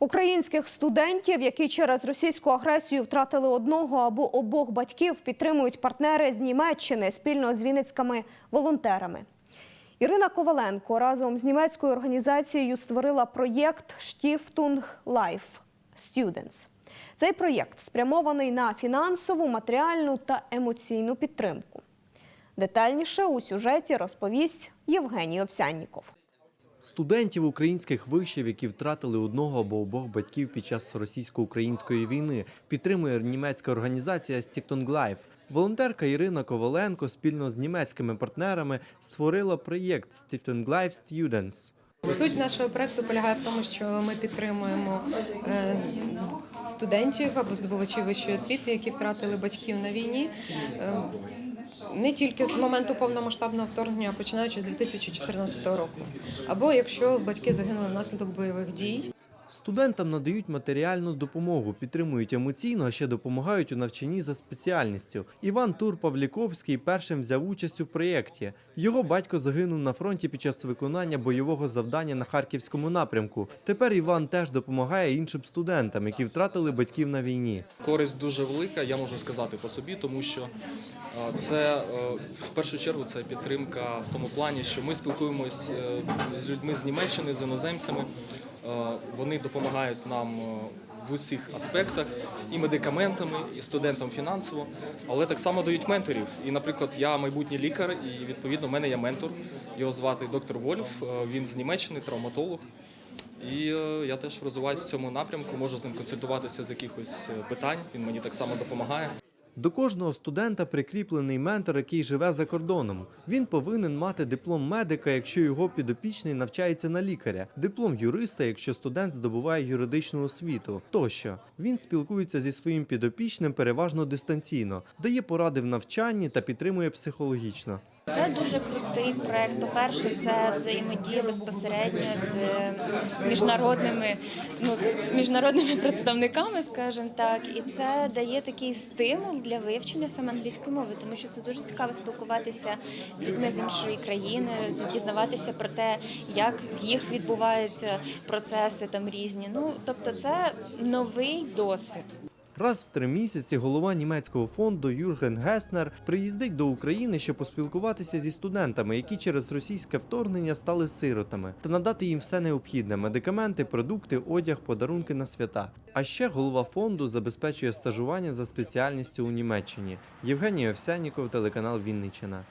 Українських студентів, які через російську агресію втратили одного або обох батьків, підтримують партнери з Німеччини спільно з вінницькими волонтерами. Ірина Коваленко разом з німецькою організацією створила проєкт Stiftung Life Students. Цей проєкт спрямований на фінансову, матеріальну та емоційну підтримку. Детальніше у сюжеті розповість Євгеній Овсянніков. Студентів українських вишів, які втратили одного або обох батьків під час російсько-української війни, підтримує німецька організація Stiftung Life. Волонтерка Ірина Коваленко спільно з німецькими партнерами створила проєкт Stiftung Life Students. Суть нашого проекту полягає в тому, що ми підтримуємо е, студентів або здобувачів вищої освіти, які втратили батьків на війні. Не тільки з моменту повномасштабного вторгнення, а починаючи з 2014 року, або якщо батьки загинули внаслідок бойових дій. Студентам надають матеріальну допомогу, підтримують емоційно, а ще допомагають у навчанні за спеціальністю. Іван Тур Павліковський першим взяв участь у проєкті. Його батько загинув на фронті під час виконання бойового завдання на харківському напрямку. Тепер Іван теж допомагає іншим студентам, які втратили батьків на війні. Користь дуже велика, я можу сказати по собі, тому що е, це е, в першу чергу це підтримка в тому плані, що ми спілкуємось е, з людьми з Німеччини, з іноземцями. Е, Вони допомагають нам е, в усіх аспектах і медикаментами, і студентам фінансово, але так само дають менторів. І, наприклад, я майбутній лікар, і відповідно в мене є ментор. Його звати доктор Вольф. е, Він з Німеччини, травматолог. І я теж розвиваюся в цьому напрямку, можу з ним консультуватися з якихось питань. Він мені так само допомагає. До кожного студента прикріплений ментор, який живе за кордоном. Він повинен мати диплом медика, якщо його підопічний навчається на лікаря, диплом юриста, якщо студент здобуває юридичну освіту. Тощо він спілкується зі своїм підопічним переважно дистанційно, дає поради в навчанні та підтримує психологічно. Це дуже крутий проект. По-перше, це взаємодія безпосередньо з міжнародними, ну, міжнародними представниками, скажімо так. І це дає такий стимул для вивчення саме англійської мови, тому що це дуже цікаво спілкуватися з людьми з іншої країни, дізнаватися про те, як в їх відбуваються процеси там різні. Ну тобто, це новий досвід. Раз в три місяці голова німецького фонду Юрген Геснер приїздить до України, щоб поспілкуватися зі студентами, які через російське вторгнення стали сиротами, та надати їм все необхідне: медикаменти, продукти, одяг, подарунки на свята. А ще голова фонду забезпечує стажування за спеціальністю у Німеччині. Євгеній Овсянніков, телеканал Вінниччина.